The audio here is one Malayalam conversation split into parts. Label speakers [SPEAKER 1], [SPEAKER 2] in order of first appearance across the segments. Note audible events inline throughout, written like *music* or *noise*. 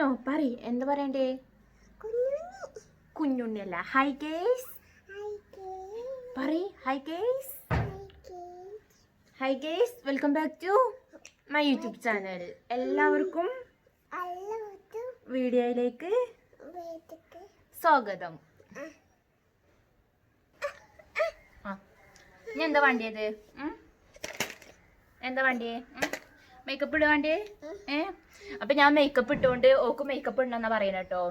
[SPEAKER 1] നീയോ പറ എന്താ പറയണ്ടേ? കുഞ്ഞുണ്ണിയല്ല. ഹൈ ഗേസ് പറ hi guys hi guys welcome back to my YouTube channel എല്ലാവർക്കും വീഡിയോയിലേക്ക് സ്വാഗതം. ഞാൻ എന്താ വണ്ടിയത്? എന്താ വണ്ടിയെ? മേക്കപ്പ് ഇടുവാണ്ടേ ഏ? അപ്പൊ ഞാൻ മേക്കപ്പ് ഇട്ടുകൊണ്ട് ഓക്ക് മേക്കപ്പ് ഇടണമെന്നാ പറയുന്നത് കേട്ടോ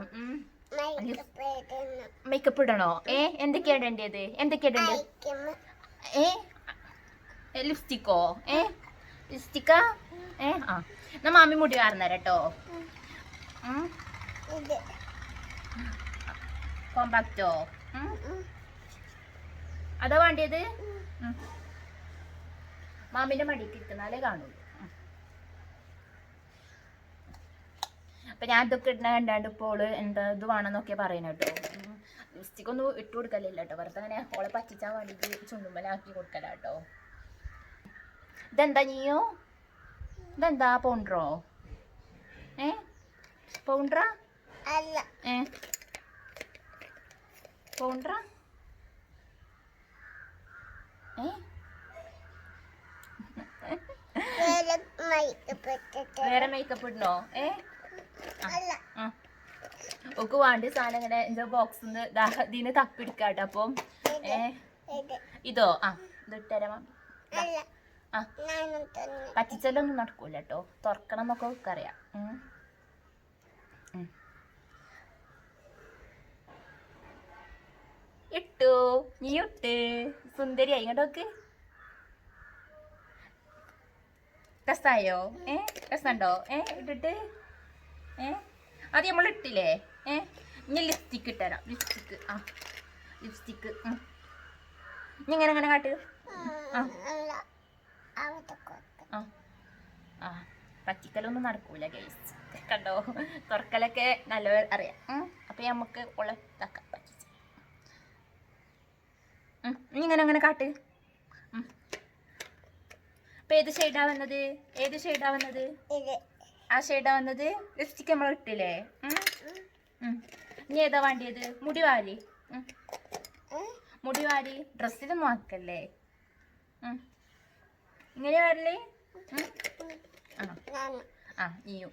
[SPEAKER 1] മേക്കപ്പ് ഇടണോ. ഏ? എന്തൊക്കെയാ ഇടേണ്ടത്? എന്തൊക്കെയാ ഇടേണ്ടത്? ഏ? ലിപ്സ്റ്റിക്കോ? ഏ? ലിപ്സ്റ്റിക്കാ? ഏ? ആ. എന്നാ മാമി മുടി കാരണ കേട്ടോ കോമ്പാക്റ്റോ? അതാ വേണ്ടിയത്? ഉം. മാമിന്റെ മടിക്ക് ഇട്ടുന്നാലേ കാണുള്ളൂ. അപ്പൊ ഞാൻ ഇതൊക്കെ ഇടുന്ന കണ്ടാണ്ട് ഇപ്പോൾ ഓൾ എന്താ ഇത് വേണമെന്നൊക്കെ പറയുന്നത് കേട്ടോ. ലിപ്സ്റ്റിക് ഒന്നും ഇട്ട് കൊടുക്കലില്ല കേട്ടോ. വെറുതെ അങ്ങനെ ഓളെ പറ്റിച്ചാൻ വേണ്ടിയിട്ട് ചുണ്ടുമ്മലാക്കി കൊടുക്കല കേട്ടോ. ഇതെന്താ നീയോ? ഇതെന്താ പൗണ്ടറോ? ഏ? പൗണ്ടറാ? ഏ? പൗണ്ടറാ? ഏ? വേറെ മേക്കപ്പ് ഇടണോ? ഏ? ആ. ഓക്ക് വേണ്ട സാധനം ഇങ്ങനെ എന്താ ബോക്സ് ഇതിന് തപ്പിടിക്കാട്ടോ. അപ്പം ഏ ഇതോ. ആ ഇത് ഇട്ടരാം ആ. പറ്റിച്ചല്ലൊന്നും നടക്കൂല കേട്ടോ തുറക്കണം എന്നൊക്കെ അറിയാം. ഇട്ടു. നീ ഇട്ട്. സുന്ദരിയായി ഇങ്ങോട്ടോക്ക് രസായോ? ഏ രസമുണ്ടോ ഏ ഇട്ടിട്ട്. ഏ? അത് നമ്മൾ ഇട്ടില്ലേ ഏ? ഇനി ലിപ്സ്റ്റിക്ക് ഇട്ടുതരാം ലിപ്സ്റ്റിക്ക് ആ. ലിപ്സ്റ്റിക്ക് ഇനി ഇങ്ങനെ ഇങ്ങനെ കാട്ട്. ആ. പറ്റിക്കലൊന്നും നടക്കൂല ഗൈസ് കണ്ടോ? തുറക്കലൊക്കെ നല്ല അറിയാം. അപ്പൊ നമുക്ക് ഉളത്താക്കാം പറ്റിച്ച് ഇങ്ങനെ അങ്ങനെ കാട്ട്. അപ്പൊ ഏത് ഷെയ്ഡാ വന്നത്? ഏത് ഷെയ്ഡാ വന്നത്? ആ ഷെയ്ഡാ വന്നത് ലിപ്സ്റ്റിക് നമ്മൾ ഇട്ടില്ലേ. ഇനി ഏതാ വേണ്ടിയത്? മുടി വാരി. ഡ്രസ്സിന് മുടി വാരി. ഡ്രസ്സിലൊന്നും ആക്കല്ലേ? ഇങ്ങനെ വരല്ലേ. ആ. ആ നീയും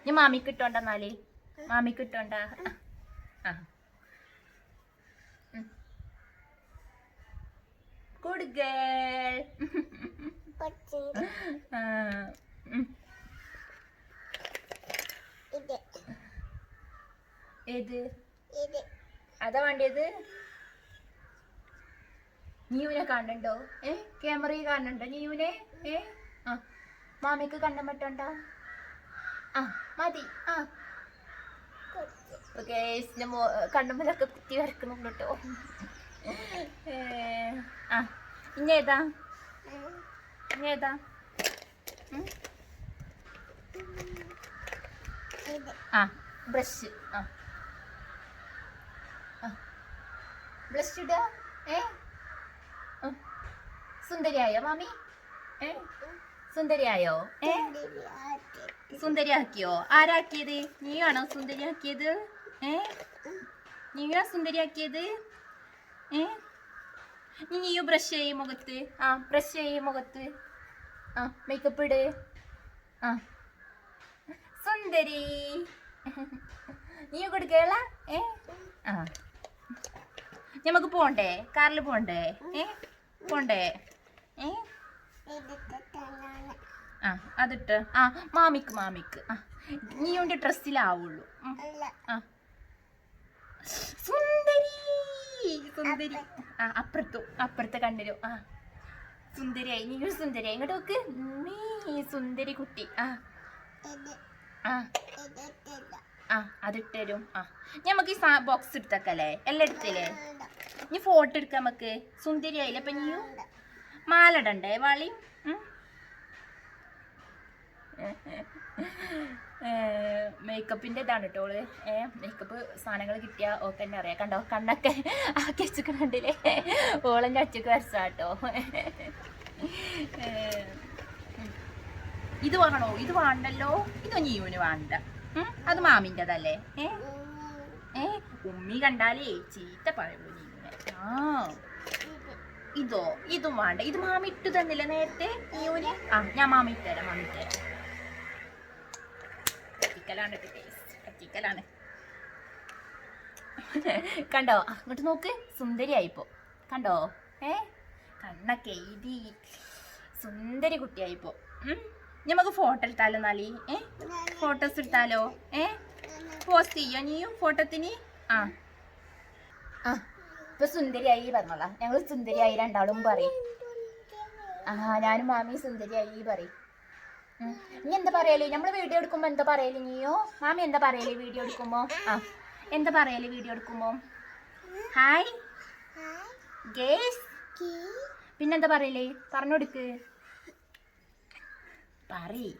[SPEAKER 1] ഇനി മാമിക്ക് ഇട്ടോണ്ടെന്നാൽ മാമിക്ക് ഇട്ടോണ്ട? ആ. ഗുഡ് ഗേൾ ഏത്? അതാ വേണ്ടിയത്. നീയുനെ കാണണ്ടോ ഏ? ക്യാമറയിൽ കാണണ്ടോ നീയുനെ ഏ? ആ. മാമിക്ക് കണ്ണം പറ്റണ്ട ആ മതി. ആ. ഓക്കെ കണ്ണുമ്മലൊക്കെ കുത്തി വരക്കുന്നുണ്ട്? കേട്ടോ ആ. ഇനി ഏതാ? ആ ബ്രഷ്. ആ. ഇടുക ഏ. സുന്ദരിയായോ മാമി? ഏ? സുന്ദരിയായോ? ഏ? സുന്ദരിയാക്കിയോ? ആരാക്കിയത്? നീയാണോ സുന്ദരിയാക്കിയത്? ഏ? നീയാ സുന്ദരിയാക്കിയത്? ഏ? നീയോ ബ്രഷ് ചെയ്യും മുഖത്ത്. ആ ബ്രഷ് ചെയ്യും മുഖത്ത്. ആ മേക്കപ്പ് ഇട്. ആ. സുന്ദരി. *laughs* നീ കൊടുക്കേള? ഏ? ആ. നമുക്ക് പോണ്ടേ? കാറിൽ പോണ്ടേ? ഏ? പോണ്ടേ? ഏ? ആ അതിട്ട്. ആ മാമിക്ക് മാമിക്ക്. ആ നീ ഉണ്ട് ഡ്രസ്സിലാവുള്ളൂ. ആ. സുന്ദരി സുന്ദരി. ആ അപ്പുറത്തു അപ്പുറത്തെ കണ്ടിരും ആ. സുന്ദരിയായി. നീ സുന്ദരിയായി. ഇങ്ങോട്ട് നോക്ക്. നീ സുന്ദരി കുട്ടി. ആ. ആ. ആ അതിട്ടരും. ആ. ഞമ്മക്ക് ഈ ബോക്സ് എടുത്തേക്കല്ലേ? എല്ലാം എടുത്തില്ലേ? നീ ഫോട്ടോ എടുക്കാം നമുക്ക് സുന്ദരി ആയില്ല? അപ്പൊ നീ മാലടണ്ടേ? വാളി? മേക്കപ്പിന്റെ ഇതാണ് കേട്ടോ ഏ മേക്കപ്പ് സാധനങ്ങൾ കിട്ടിയ ഓക്കെ തന്നെ അറിയാം. കണ്ടോ? കണ്ണൊക്കെ ആക്കി വെച്ചിട്ടുണ്ടില്ലേ ഓളെന്റെ അച്ചക്ക് വരച്ചാട്ടോ ഇത് വേണോ ഇത് വേണ്ടല്ലോ? ഇത് നീവിന് വേണ്ട? അത് മാമിന്റെതല്ലേ ഏ? ഏ ഉമ്മി കണ്ടാലേ ചീത്ത പഴപോലെ ഇങ്ങനെ ആ. ഇതോ ഇതും വേണ്ട. ഇത് മാമി ഇട്ട് തന്നില്ല നേരത്തെ? ഈയൂന് ആ ഞാൻ മാമി ഇട്ടുതരാം മാമി ഇട്ടുതരാം പറ്റിക്കലാണ് ടേസ്റ്റ് കണ്ടോ? അങ്ങോട്ട് നോക്ക്. സുന്ദരിയായിപ്പോ. കണ്ടോ? ഏ? കണ്ണൊക്കെ എഴുതി സുന്ദരി കുട്ടിയായിപ്പോ. നമുക്ക് ഫോട്ടോ എടുത്താലോ നാലി? ഏ? ഫോട്ടോസ് എടുത്താലോ? ഏ? പോസ്റ്റ് ചെയ്യോ? നീയും ഫോട്ടോത്തിന് ആ. ആ. ഇപ്പൊ സുന്ദരിയായി പറഞ്ഞോളാം. ഞങ്ങൾ സുന്ദരിയായി രണ്ടാളും പറയും. ആ ഞാനും മാമി സുന്ദരിയായി പറയും. ഇനി എന്താ പറയൽ? നമ്മൾ വീഡിയോ എടുക്കുമ്പോ എന്താ പറയൽ നീയോ മാമി എന്താ പറയൽ വീഡിയോ എടുക്കുമ്പോ? ആ എന്താ പറയൽ വീഡിയോ എടുക്കുമ്പോ? ഹായ്. ഗേസ്. പിന്നെന്താ പറയൽ? പറഞ്ഞു കൊടുക്ക് പറയ്.